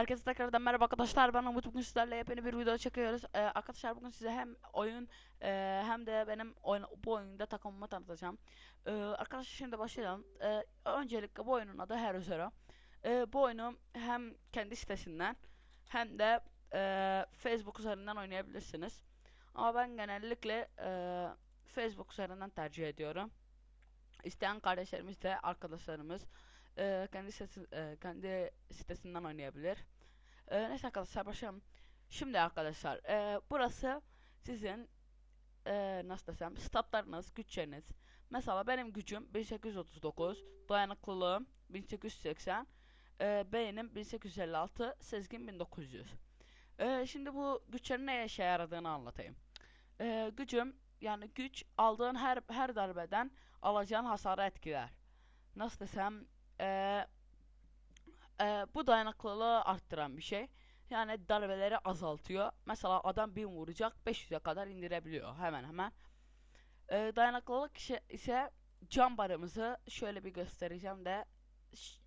Herkese tekrardan merhaba arkadaşlar. Ben Umut. Bugün sizlerle yepyeni bir video çekiyoruz. Ee, arkadaşlar bugün size hem oyun e, hem de benim oyun, bu oyunda takımımı tanıtacağım. Ee, arkadaşlar şimdi başlayalım. Ee, öncelikle bu oyunun adı Hero Zero. Ee, bu oyunu hem kendi sitesinden hem de e, Facebook üzerinden oynayabilirsiniz. Ama ben genellikle e, Facebook üzerinden tercih ediyorum. İsteyen kardeşlerimiz de arkadaşlarımız e, kendi sitesi, e, kendi sitesinden oynayabilir. E, neyse arkadaşlar başlayalım. Şimdi arkadaşlar e, burası sizin e, nasıl desem statlarınız, güçleriniz. Mesela benim gücüm 1839, dayanıklılığım 1880, e, beynim 1856, sezgin 1900. E, şimdi bu güçlerin ne işe yaradığını anlatayım. E, gücüm yani güç aldığın her her darbeden alacağın hasarı etkiler. Nasıl desem e, e, bu dayanıklılığı arttıran bir şey. Yani darbeleri azaltıyor. Mesela adam bir vuracak 500'e kadar indirebiliyor hemen hemen. E, dayanıklılık ise, can barımızı şöyle bir göstereceğim de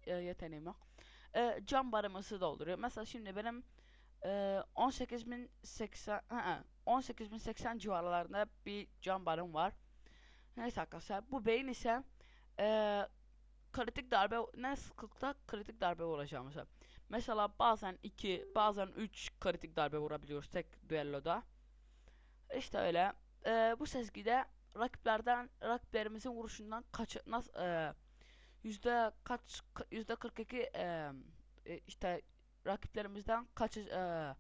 e, yeteneğim yok. E, can barımızı dolduruyor. Mesela şimdi benim e, 18.080 hı, 18.080 civarlarında bir can barım var. Neyse arkadaşlar bu beyin ise e, kritik darbe ne sıklıkta kritik darbe vuracağımıza. Mesela bazen 2 bazen 3 kritik darbe vurabiliyoruz tek düelloda. İşte öyle. Ee, bu sezgide rakiplerden rakiplerimizin vuruşundan kaç nasıl e, yüzde kaç yüzde 42 e, e, işte rakiplerimizden kaç e,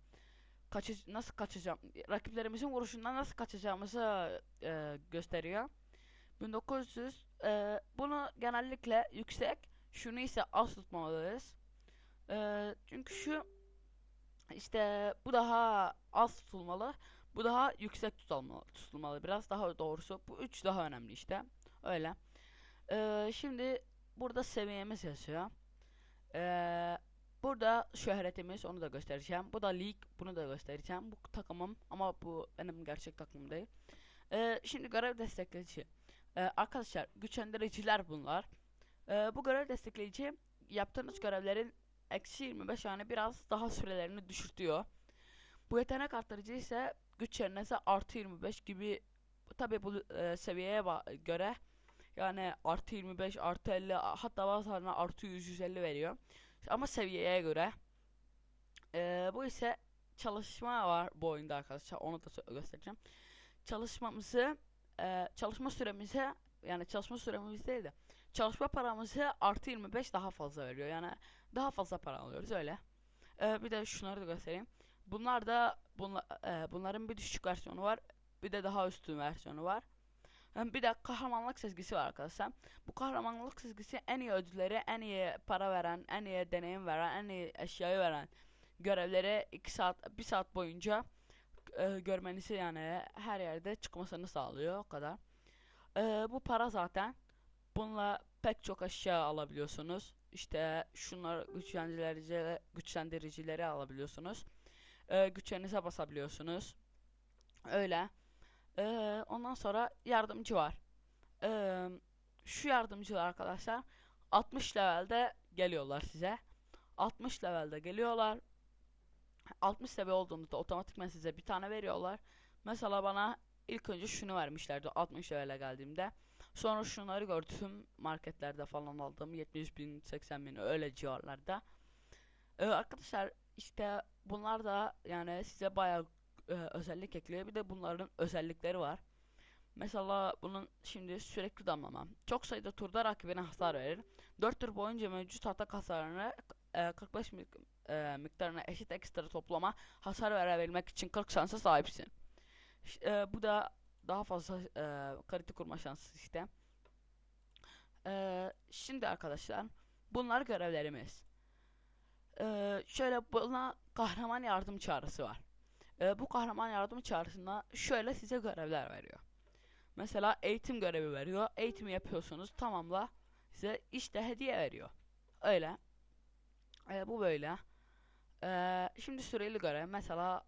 kaçı nasıl kaçacağım rakiplerimizin vuruşundan nasıl kaçacağımızı e, gösteriyor. 1900 e, bunu genellikle yüksek şunu ise az tutmalıyız. E, çünkü şu işte bu daha az tutulmalı. Bu daha yüksek tutulmalı, tutulmalı. Biraz daha doğrusu bu üç daha önemli işte. Öyle. E, şimdi burada seviyemiz yazıyor. E, burada şöhretimiz onu da göstereceğim. Bu da lig bunu da göstereceğim. Bu takımım ama bu benim gerçek takımım değil. E, şimdi görev destekleyici. Ee, arkadaşlar güçlendiriciler bunlar. Ee, bu görev destekleyici yaptığınız görevlerin eksi 25 yani biraz daha sürelerini düşürtüyor. Bu yetenek arttırıcı ise güçlerinize artı 25 gibi tabi bu e, seviyeye göre yani artı 25 artı 50 hatta bazılarına artı 100 150 veriyor. Ama seviyeye göre Ee, bu ise çalışma var bu oyunda arkadaşlar onu da göstereceğim. Çalışmamızı e, çalışma süremize yani çalışma süremiz değil de çalışma paramızı artı 25 daha fazla veriyor. Yani daha fazla para alıyoruz öyle. E, bir de şunları da göstereyim. Bunlar da bunla, e, bunların bir düşük versiyonu var. Bir de daha üstün versiyonu var. Bir de kahramanlık sezgisi var arkadaşlar. Bu kahramanlık sezgisi en iyi ödülleri, en iyi para veren, en iyi deneyim veren, en iyi eşyayı veren görevleri 2 saat 1 saat boyunca e, görmenizi yani her yerde çıkmasını sağlıyor o kadar. E, bu para zaten bununla pek çok eşya alabiliyorsunuz. İşte şunlar güçlendirici güçlendiricileri alabiliyorsunuz. E, güçlerinize basabiliyorsunuz. Öyle. E, ondan sonra yardımcı var. E, şu yardımcılar arkadaşlar 60 levelde geliyorlar size. 60 levelde geliyorlar. 60 seviye olduğunda otomatikman size bir tane veriyorlar. Mesela bana ilk önce şunu vermişlerdi 60 levele geldiğimde. Sonra şunları gördüm marketlerde falan aldım 70 bin 80 bin öyle civarlarda. Ee, arkadaşlar işte bunlar da yani size bayağı e, özellik ekliyor. Bir de bunların özellikleri var. Mesela bunun şimdi sürekli damlama. Çok sayıda turda rakibine hasar verir. 4 tur boyunca mevcut atak hasarını e, 45 mik- e, miktarına eşit ekstra toplama hasar verebilmek için 40 şansa sahipsin. E, bu da daha fazla e, kritik kurma şansı işte. E, şimdi arkadaşlar bunlar görevlerimiz. E, şöyle buna kahraman yardım çağrısı var. E, bu kahraman yardım çağrısında şöyle size görevler veriyor. Mesela eğitim görevi veriyor. Eğitimi yapıyorsunuz tamamla size işte hediye veriyor. Öyle. E, bu böyle. E, şimdi süreli görev mesela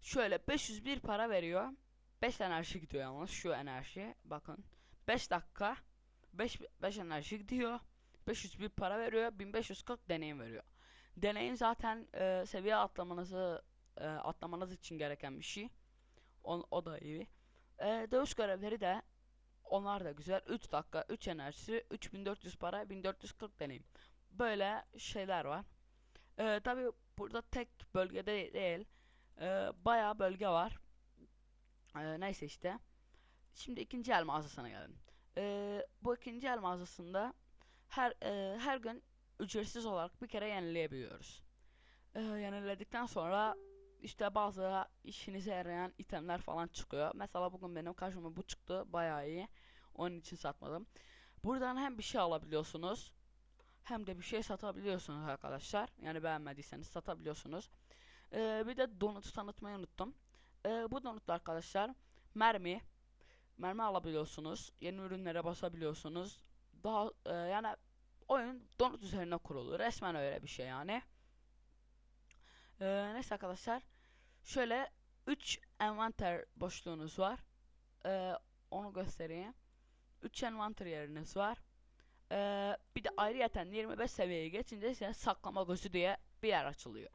şöyle 501 para veriyor. 5 enerji gidiyor yalnız şu enerji. Bakın 5 dakika 5 5 enerji gidiyor. 501 para veriyor. 1540 deneyim veriyor. Deneyim zaten e, seviye atlamanızı e, atlamanız için gereken bir şey. O, o da iyi. E, dövüş görevleri de onlar da güzel. 3 dakika, 3 enerjisi, 3400 para, 1440 deneyim. Böyle şeyler var. E, tabii burada tek bölgede değil. E, bayağı bölge var. E, neyse işte. Şimdi ikinci el mağazasına gelelim. E, bu ikinci el mağazasında her e, her gün ücretsiz olarak bir kere yenileyebiliyoruz. E, yeniledikten sonra işte bazı işinize yarayan itemler falan çıkıyor. Mesela bugün benim karşıma bu çıktı. Bayağı iyi. Onun için satmadım. Buradan hem bir şey alabiliyorsunuz hem de bir şey satabiliyorsunuz arkadaşlar. Yani beğenmediyseniz satabiliyorsunuz. Ee, bir de donutu tanıtmayı unuttum. Ee, bu donut arkadaşlar mermi mermi alabiliyorsunuz. Yeni ürünlere basabiliyorsunuz. Daha e, yani oyun donut üzerine kurulu. Resmen öyle bir şey yani. Ee, neyse arkadaşlar. Şöyle 3 envanter boşluğunuz var. Ee, onu göstereyim. 3 envanter yeriniz var. Ee, bir de ayrıyeten 25 seviyeye geçince ise saklama gözü diye bir yer açılıyor.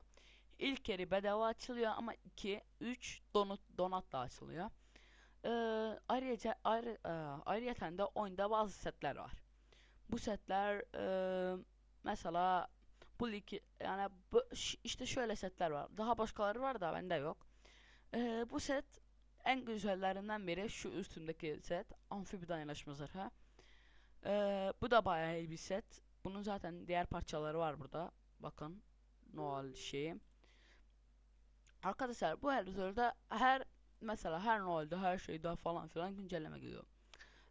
İlk yeri bedava açılıyor ama 2, 3 donut donatla açılıyor. Ee, ayrıca ayrı, e, ayrıyeten de oyunda bazı setler var. Bu setler e, mesela bu lig yani bu, işte şöyle setler var. Daha başkaları var da bende yok. Ee, bu set en güzellerinden biri şu üstümdeki set. Amfibi dayanışma zırhı. Ee, bu da bayağı iyi bir set. Bunun zaten diğer parçaları var burada. Bakın. Noel şeyi. Arkadaşlar bu Erzurum'da her mesela her Noel'de her şeyde falan filan güncelleme geliyor.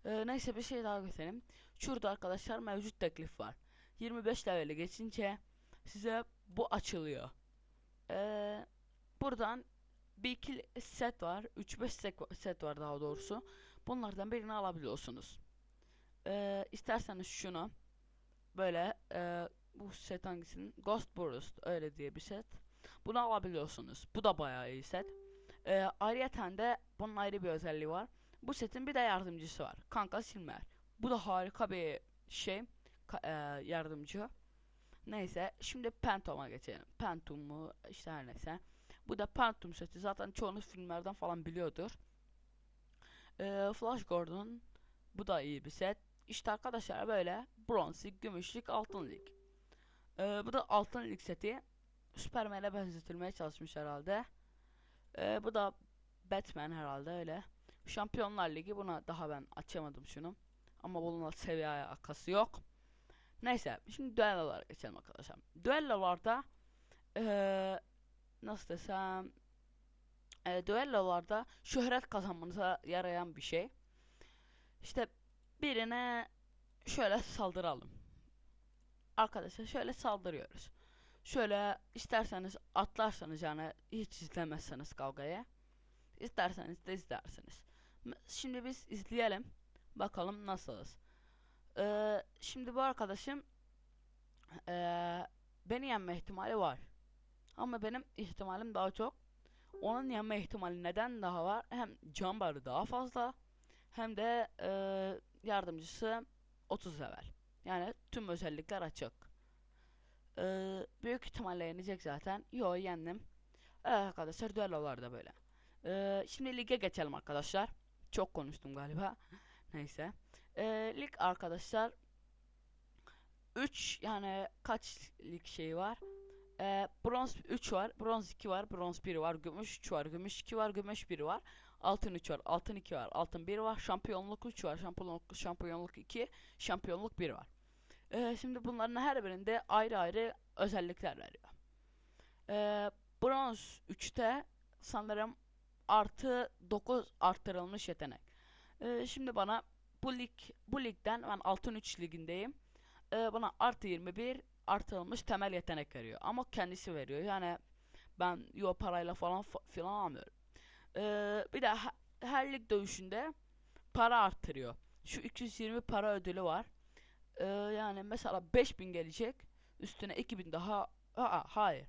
Ee, neyse bir şey daha göstereyim. Şurada arkadaşlar mevcut teklif var. 25 leveli geçince size bu açılıyor. Ee, buradan bir iki set var. 3-5 set set var daha doğrusu. Bunlardan birini alabiliyorsunuz. Ee, isterseniz şunu böyle e, bu set hangisinin? Ghost Burst öyle diye bir set. Bunu alabiliyorsunuz. Bu da bayağı iyi set. Ee, ayrıyeten de bunun ayrı bir özelliği var. Bu setin bir de yardımcısı var. Kanka Silmer. Bu da harika bir şey. Ka- e, yardımcı. Neyse şimdi Phantom'a geçelim. Phantom mu işte her neyse. Bu da Phantom seti zaten çoğunuz filmlerden falan biliyordur. Ee, Flash Gordon bu da iyi bir set. İşte arkadaşlar böyle altın lig. Ee, bu da altın lig seti. Superman'e benzetilmeye çalışmış herhalde. Ee, bu da Batman herhalde öyle. Şampiyonlar Ligi buna daha ben açamadım şunu. Ama bununla seviye alakası yok. Neyse şimdi düellolara geçelim arkadaşlar. Düellolarda eee nasıl desem e, düellolarda şöhret kazanmanıza yarayan bir şey. İşte birine şöyle saldıralım. Arkadaşlar şöyle saldırıyoruz. Şöyle isterseniz atlarsanız yani hiç izlemezseniz kavgayı. İsterseniz de izlersiniz. Şimdi biz izleyelim. Bakalım nasılız. Ee, şimdi bu arkadaşım ee, beni yenme ihtimali var. Ama benim ihtimalim daha çok. Onun yenme ihtimali neden daha var? Hem can barı daha fazla hem de ee, yardımcısı 30 level. Yani tüm özellikler açık. Ee, büyük ihtimalle yenecek zaten. Yo yendim. Evet arkadaşlar düellolar da böyle. Ee, şimdi lige geçelim arkadaşlar. Çok konuştum galiba. Neyse. Ee, lig arkadaşlar 3 yani kaç lig şeyi var? Ee, bronz 3 var, bronz 2 var, bronz 1 var, gümüş 3 var, gümüş 2 var, gümüş 1 var. Altın 3 var, altın 2 var, altın 1 var, şampiyonluk 3 var, şampiyonluk şampiyonluk 2, şampiyonluk 1 var. Ee, şimdi bunların her birinde ayrı ayrı özellikler veriyor. Ee, bronz 3'te sanırım artı 9 arttırılmış yetenek. Ee, şimdi bana bu lig bu ligden ben altın 3 ligindeyim. Ee, bana artı 21 artırılmış temel yetenek veriyor. Ama kendisi veriyor. Yani ben yo parayla falan fa- filan almıyorum. Ee, bir de he- her lig dövüşünde para arttırıyor. Şu 220 para ödülü var. Ee, yani mesela 5000 gelecek. Üstüne 2000 daha Aa, hayır.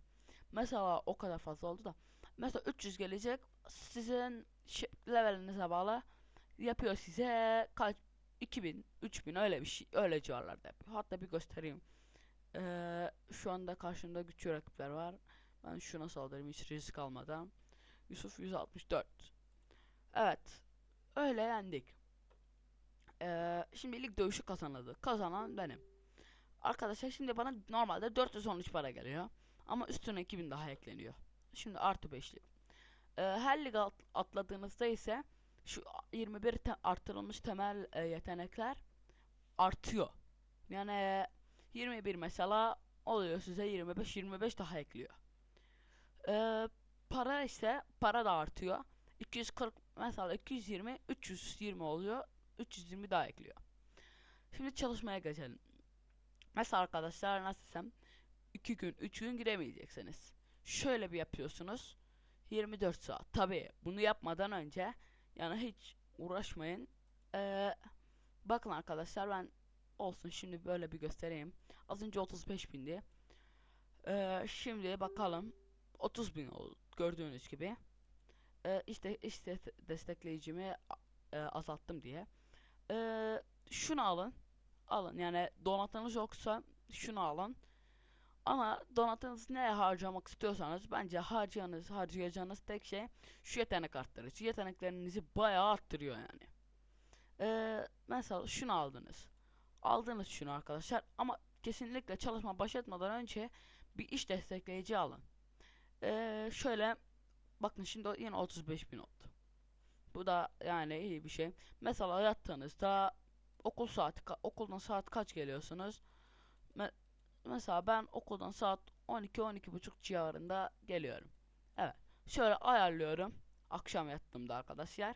Mesela o kadar fazla oldu da. Mesela 300 gelecek. Sizin şey, levelinize bağlı yapıyor size kaç 2000, 3000 öyle bir şey öyle civarlarda yapıyor. Hatta bir göstereyim. Ee, şu anda karşımda güçlü rakipler var. Ben şuna saldırayım hiç risk almadan. Yusuf 164. Evet. Öyle yendik. Ee, şimdi lig dövüşü kazanıldı. Kazanan benim. Arkadaşlar şimdi bana normalde 413 para geliyor. Ama üstüne 2000 daha ekleniyor. Şimdi artı 5'lik. Ee, her lig at- atladığınızda ise şu 21 te- artırılmış temel e, yetenekler artıyor. Yani e, 21 mesela oluyor size 25 25 daha ekliyor. Ee, para ise para da artıyor. 240 mesela 220 320 oluyor. 320 daha ekliyor. Şimdi çalışmaya geçelim. Mesela arkadaşlar nasıl desem 2 gün 3 gün giremeyeceksiniz. Şöyle bir yapıyorsunuz. 24 saat. Tabii bunu yapmadan önce yani hiç uğraşmayın. Ee, bakın arkadaşlar ben olsun şimdi böyle bir göstereyim. Az önce 35 bindi. Ee, şimdi bakalım 30 bin oldu gördüğünüz gibi. Ee, işte işte destekleyicimi e, azalttım diye. Ee, şunu alın. Alın yani donatınız yoksa şunu alın. Ama donatınızı neye harcamak istiyorsanız bence harcayanız, harcayacağınız tek şey şu yetenek arttırıcı. Yeteneklerinizi bayağı arttırıyor yani. Ee, mesela şunu aldınız. Aldınız şunu arkadaşlar ama kesinlikle çalışma başlatmadan önce bir iş destekleyici alın. Ee, şöyle bakın şimdi yine 35 bin oldu. Bu da yani iyi bir şey. Mesela yattığınızda okul saati okuldan saat kaç geliyorsunuz? Me- mesela ben okuldan saat 12 buçuk civarında geliyorum. Evet. Şöyle ayarlıyorum. Akşam yattığımda arkadaşlar.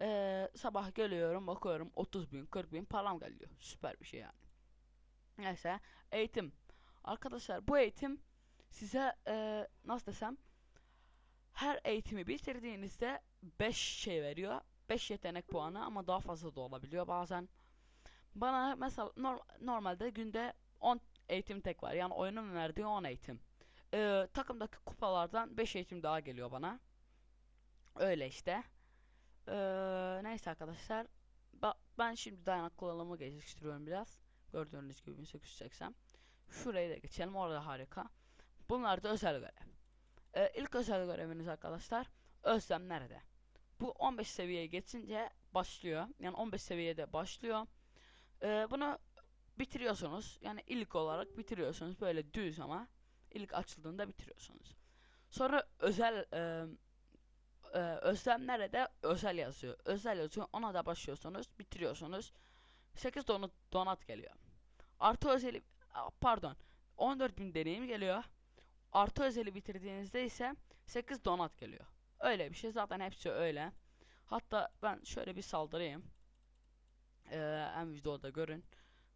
Ee, sabah geliyorum bakıyorum 30 bin 40 bin param geliyor. Süper bir şey yani. Neyse eğitim. Arkadaşlar bu eğitim size ee, nasıl desem her eğitimi bitirdiğinizde 5 şey veriyor. 5 yetenek puanı ama daha fazla da olabiliyor bazen. Bana mesela nor- normalde günde 10 eğitim tek var. Yani oyunun verdiği 10 eğitim. Ee, takımdaki kupalardan 5 eğitim daha geliyor bana. Öyle işte. Ee, neyse arkadaşlar. Ba- ben şimdi dayanıklılığımı geliştiriyorum biraz. Gördüğünüz gibi 1880. Şurayı da geçelim. Orada harika. Bunlar da özel görev. Ee, ilk özel göreviniz arkadaşlar. Özlem nerede? Bu 15 seviyeye geçince başlıyor. Yani 15 seviyede başlıyor. Ee, bunu bitiriyorsunuz. Yani ilk olarak bitiriyorsunuz. Böyle düz ama ilk açıldığında bitiriyorsunuz. Sonra özel e, e, özlem nerede? Özel yazıyor. Özel yazıyor. Ona da başlıyorsunuz. Bitiriyorsunuz. 8 donat, donat geliyor. Artı özeli a, pardon 14.000 deneyim geliyor. Artı özeli bitirdiğinizde ise 8 donat geliyor. Öyle bir şey zaten hepsi öyle. Hatta ben şöyle bir saldırayım. Ee, en videoda görün.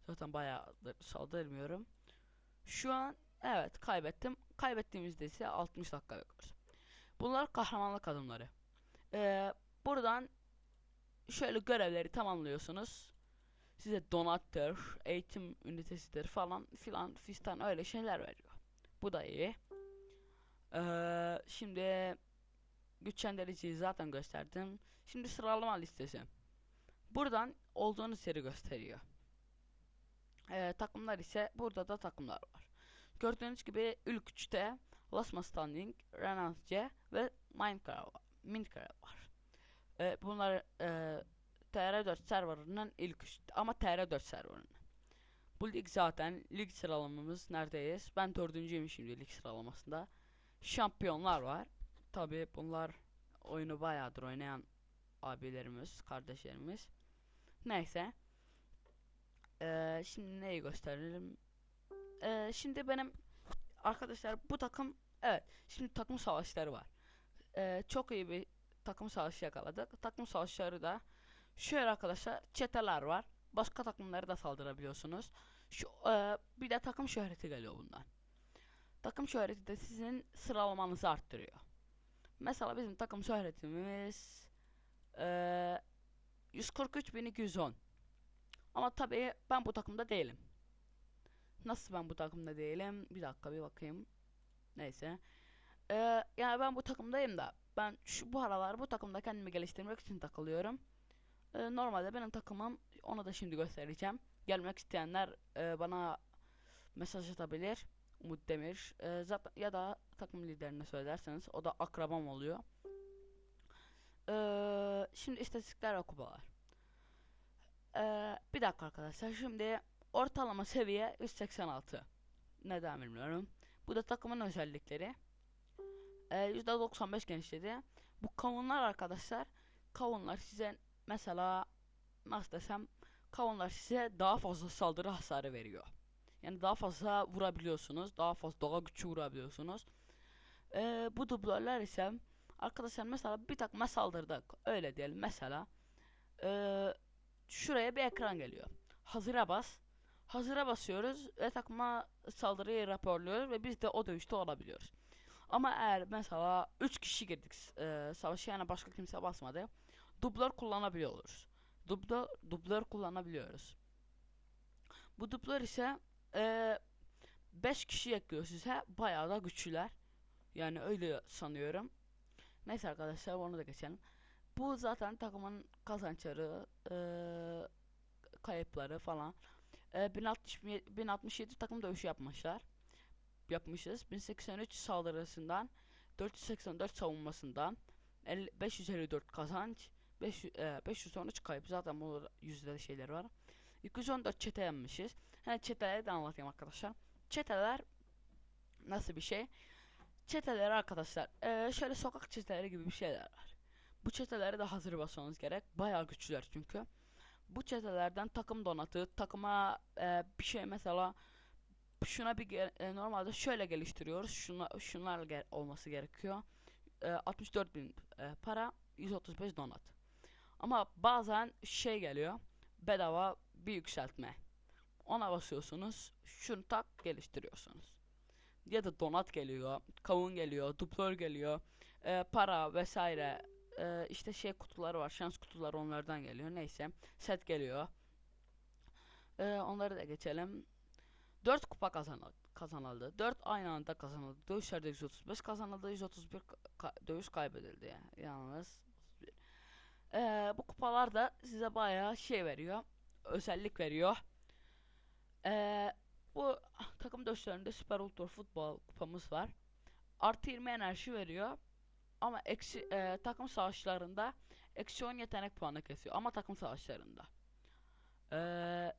Zaten bayağı saldırmıyorum. Şu an evet kaybettim. Kaybettiğimizde ise 60 dakika bekliyoruz. Bunlar kahramanlık adımları. Ee, buradan şöyle görevleri tamamlıyorsunuz. Size donattır, eğitim ünitesidir falan filan fistan öyle şeyler veriyor. Bu da iyi. Ee, şimdi güçlendiriciyi zaten gösterdim. Şimdi sıralama listesi. Buradan olduğunuz yeri gösteriyor. Ee, takımlar ise burada da takımlar var. Gördüğünüz gibi ilk üçte Lasma Standing, Renance ve Minecraft, Minecraft var. Ee, bunlar e, TR4 serverının ilk üç ama TR4 serverının. Bu lig zaten lig sıralamamız neredeyiz? Ben dördüncüyüm şimdi lig sıralamasında. Şampiyonlar var. Tabi bunlar oyunu bayağıdır oynayan abilerimiz, kardeşlerimiz. Neyse. Ee, şimdi neyi gösterelim? Ee, şimdi benim arkadaşlar bu takım evet şimdi takım savaşları var. Ee, çok iyi bir takım savaşı yakaladık. Takım savaşları da şöyle arkadaşlar çeteler var. Başka takımları da saldırabiliyorsunuz. Şu e, bir de takım şöhreti geliyor bundan. Takım şöhreti de sizin sıralamanızı arttırıyor. Mesela bizim takım şöhretimiz e, 143.210. Ama tabii ben bu takımda değilim. Nasıl ben bu takımda değilim? Bir dakika bir bakayım. Neyse. Ee, yani ben bu takımdayım da ben şu bu aralar bu takımda kendimi geliştirmek için takılıyorum. Ee, normalde benim takımım onu da şimdi göstereceğim. Gelmek isteyenler e, bana mesaj atabilir. Umut Demir e, zaten ya da takım liderine söylerseniz o da akrabam oluyor. Ee, şimdi istatistikler ve kupalar. Ee, bir dakika arkadaşlar. Şimdi ortalama seviye 186. Neden bilmiyorum. Bu da takımın özellikleri. Ee, %95 genişledi. Bu kavunlar arkadaşlar. Kavunlar size mesela nasıl desem kavunlar size daha fazla saldırı hasarı veriyor. Yani daha fazla vurabiliyorsunuz. Daha fazla doğa gücü vurabiliyorsunuz. Ee, bu dublörler ise arkadaşlar mesela bir takıma saldırdık. Öyle diyelim mesela. Ee, şuraya bir ekran geliyor. Hazıra bas. Hazıra basıyoruz ve takıma saldırıyı raporluyoruz ve biz de o dövüşte olabiliyoruz. Ama eğer mesela 3 kişi girdik e, savaşa yani başka kimse basmadı. Dublör kullanabiliyoruz. Dublör, dublör kullanabiliyoruz. Bu dublör ise 5 kişi ekliyor size. Bayağı da güçlüler. Yani öyle sanıyorum. Neyse arkadaşlar onu da geçelim. Bu zaten takımın kazançları, e, kayıpları falan. E, 1067, 1067 takım dövüşü yapmışlar. Yapmışız. 1083 saldırısından, 484 savunmasından, 50, 554 kazanç, 500, e, 513 kayıp. Zaten bu yüzde şeyleri var. 214 çete yenmişiz. Hani çeteleri de anlatayım arkadaşlar. Çeteler nasıl bir şey? Çeteler arkadaşlar eee, şöyle sokak çeteleri gibi bir şeyler var. Bu çetelere de hazır basmanız gerek. Bayağı güçlüler çünkü. Bu çetelerden takım donatı, takıma eee, bir şey mesela şuna bir e, normalde şöyle geliştiriyoruz. Şuna, şunlar ge- olması gerekiyor. Eee 64 bin e, para, 135 donat. Ama bazen şey geliyor. Bedava bir yükseltme. Ona basıyorsunuz. Şunu tak geliştiriyorsunuz. Ya da donat geliyor, kavun geliyor, duplör geliyor, e, para vesaire. E, işte şey kutuları var, şans kutuları onlardan geliyor. Neyse, set geliyor. E, onları da geçelim. 4 kupa kazanıldı. kazanıldı. 4 aynı anda kazanıldı. Dövüşlerde 135 kazanıldı, 131 ka- dövüş kaybedildi. Yalnız 31. E, bu kupalar da size bayağı şey veriyor. Özellik veriyor. E, bu takım dövüşlerinde Süper Ultra Futbol kupamız var. Artı 20 enerji veriyor. Ama eksi e, takım savaşlarında eksi 10 yetenek puanı kesiyor. Ama takım savaşlarında. E,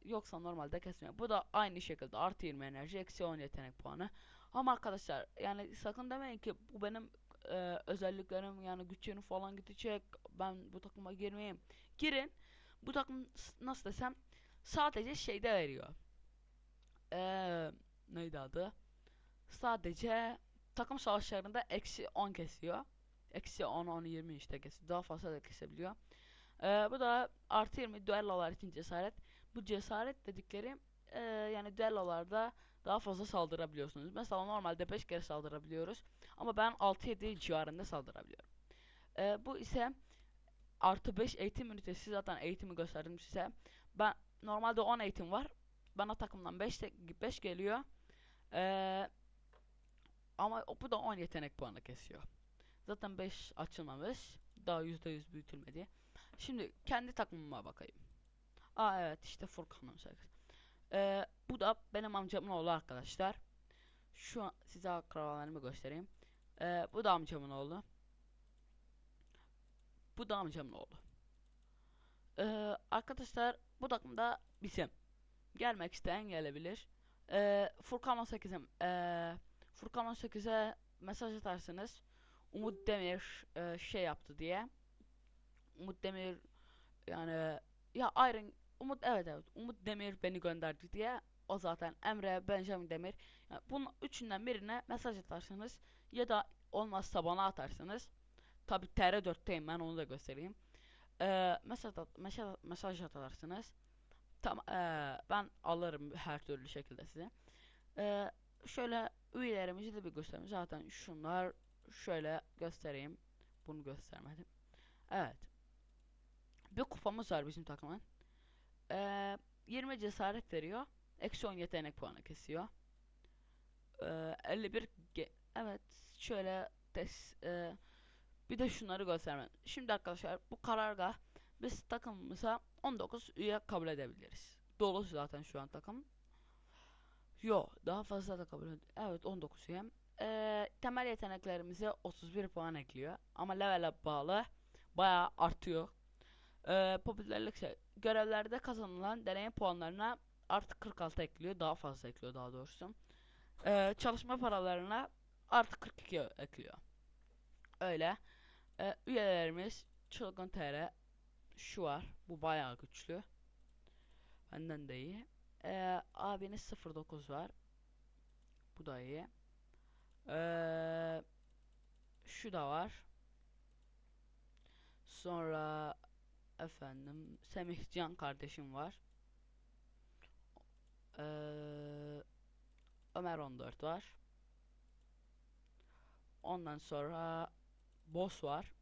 yoksa normalde kesmiyor. Bu da aynı şekilde artı 20 enerji eksi 10 yetenek puanı. Ama arkadaşlar yani sakın demeyin ki bu benim e, özelliklerim yani güçlerim falan gidecek. Ben bu takıma girmeyeyim. Girin. Bu takım nasıl desem sadece şeyde veriyor. Eee neydi adı? Sadece takım savaşlarında eksi 10 kesiyor. Eksi 10, 10, 20 işte kesiyor. Daha fazla da kesebiliyor. Eee, bu da artı 20 düellolar için cesaret. Bu cesaret dedikleri eee, yani düellolarda daha fazla saldırabiliyorsunuz. Mesela normalde 5 kere saldırabiliyoruz. Ama ben 6-7 civarında saldırabiliyorum. Eee, bu ise artı 5 eğitim ünitesi zaten eğitimi gösterdim size. Ben normalde 10 eğitim var. Bana takımdan 5 5 geliyor. Ee, ama bu da 10 yetenek puanı kesiyor. Zaten 5 açılmamış. Daha %100 büyütülmedi. Şimdi kendi takımıma bakayım. Aa evet işte Furkan 18. Ee, bu da benim amcamın oğlu arkadaşlar. Şu an size akrabalarımı göstereyim. Ee, bu da amcamın oğlu. Bu da amcamın oğlu. Ee, arkadaşlar bu takımda bizim. Gelmek isteyen gelebilir. Ee, Furkan 18'e ee, Furkan 18'e mesaj atarsınız. Umut Demir ee, şey yaptı diye. Umut Demir yani ya Iron Umut evet evet Umut Demir beni gönderdi diye o zaten Emre Benjamin Demir yani bunun üçünden birine mesaj atarsınız ya da olmazsa bana atarsınız tabi TR4'teyim ben onu da göstereyim ee, mesaj, at, mesaj, atarsınız Tamam, eee, ben alırım her türlü şekilde size. Eee, şöyle üyelerimizi de bir göstereyim. Zaten şunlar şöyle göstereyim. Bunu göstermedim. Evet. Bir kupamız var bizim takımın. Eee 20 cesaret veriyor. Eksi 10 yetenek puanı kesiyor. Eee 51 ge- evet şöyle test eee, bir de şunları göstermem. Şimdi arkadaşlar bu karargah biz takımımıza 19 üye kabul edebiliriz. Dolu zaten şu an takım. Yo, daha fazla da kabul ed- Evet, 19'uyum. Ee, temel yeteneklerimize 31 puan ekliyor. Ama level'e bağlı bayağı artıyor. Ee, popülerlik şey, görevlerde kazanılan deneyim puanlarına artı 46 ekliyor. Daha fazla ekliyor daha doğrusu. Ee, çalışma paralarına artı 42 ekliyor. Öyle. Ee, üyelerimiz Çılgın TR şu var. Bu bayağı güçlü. Benden de iyi. Ee, abiniz 09 var. Bu da iyi. Ee, şu da var. Sonra efendim Semih Can kardeşim var. Ee, Ömer 14 var. Ondan sonra Boss var.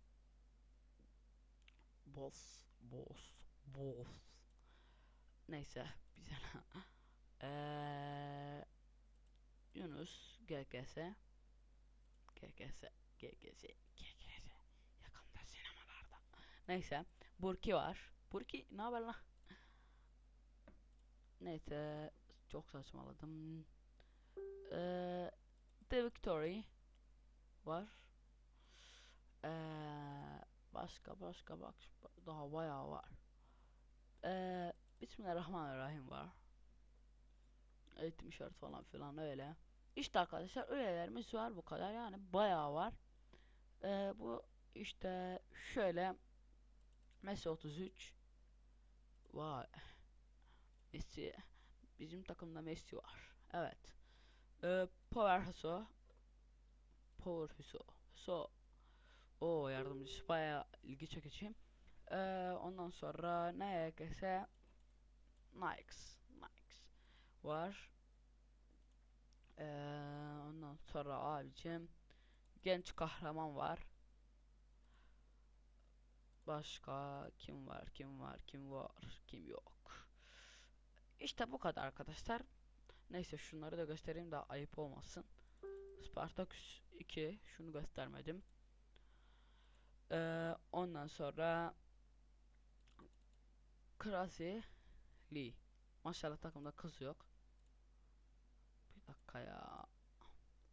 Boss, Boss, Boss. Neyse bize? Eee, Yunus GGS GGS GGS GGS yakında sinemalarda. Neyse Burki var. Burki ne haber lan? Neyse çok saçmaladım. Eee The Victory var. Eee başka başka bak daha bayağı var. Eee Bismillahirrahmanirrahim var. Eğitim işareti falan filan öyle. İşte arkadaşlar üyelerimiz var bu kadar yani bayağı var. Eee, bu işte şöyle Messi 33 Vay Messi bizim takımda Messi var. Evet. Eee Power Huso Power Huso So o yardımcısı bayağı ilgi çekici. Eee, ondan sonra ne ekse Nikes Nikes var. Eee, ondan sonra abicim genç kahraman var. Başka kim var? Kim var? Kim var? Kim yok? İşte bu kadar arkadaşlar. Neyse şunları da göstereyim de ayıp olmasın. Spartacus 2 şunu göstermedim. Eee, ondan sonra Krasi Lee. Maşallah takımda kız yok. Bir dakika ya.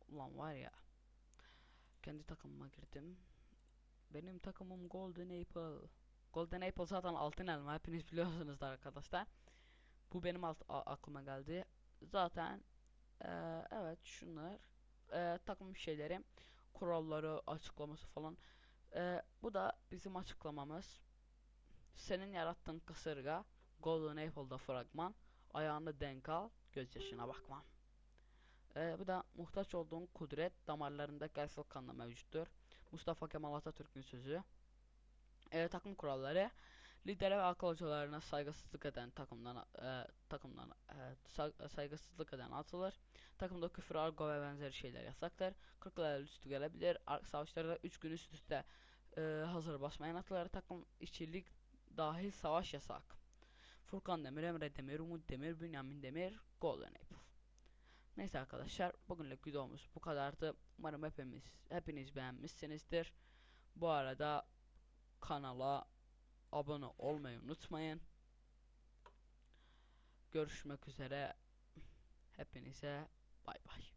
Ulan var ya. Kendi takımıma girdim. Benim takımım Golden Apple. Golden Apple zaten altın elma hepiniz biliyorsunuz da arkadaşlar. Bu benim alt, aklıma geldi. Zaten eee, evet şunlar eee, takım şeyleri kuralları açıklaması falan. Eee, bu da bizim açıklamamız. Senin yarattığın kasırga Golden Apple'da fragman ayağında denk al gözyaşına bakma. Ee, bu da muhtaç olduğun kudret damarlarında gelsel kanla mevcuttur. Mustafa Kemal Atatürk'ün sözü. Ee, takım kuralları lidere ve akıl hocalarına saygısızlık eden takımdan e, takımdan e, say- saygısızlık eden atılır. Takımda küfür, argo ve benzeri şeyler yasaktır. 40 level üstü gelebilir. Ar- Savaşlarda 3 gün üst üste e, hazır basmayan atılır. Takım işçilik dahil savaş yasak. Furkan Demir, Emre Demir, Umut Demir, Bünyamin Demir, Golden Apple. Neyse arkadaşlar bugünlük videomuz bu kadardı. Umarım hepimiz hepiniz beğenmişsinizdir. Bu arada kanala abone olmayı unutmayın. Görüşmek üzere. Hepinize bay bay.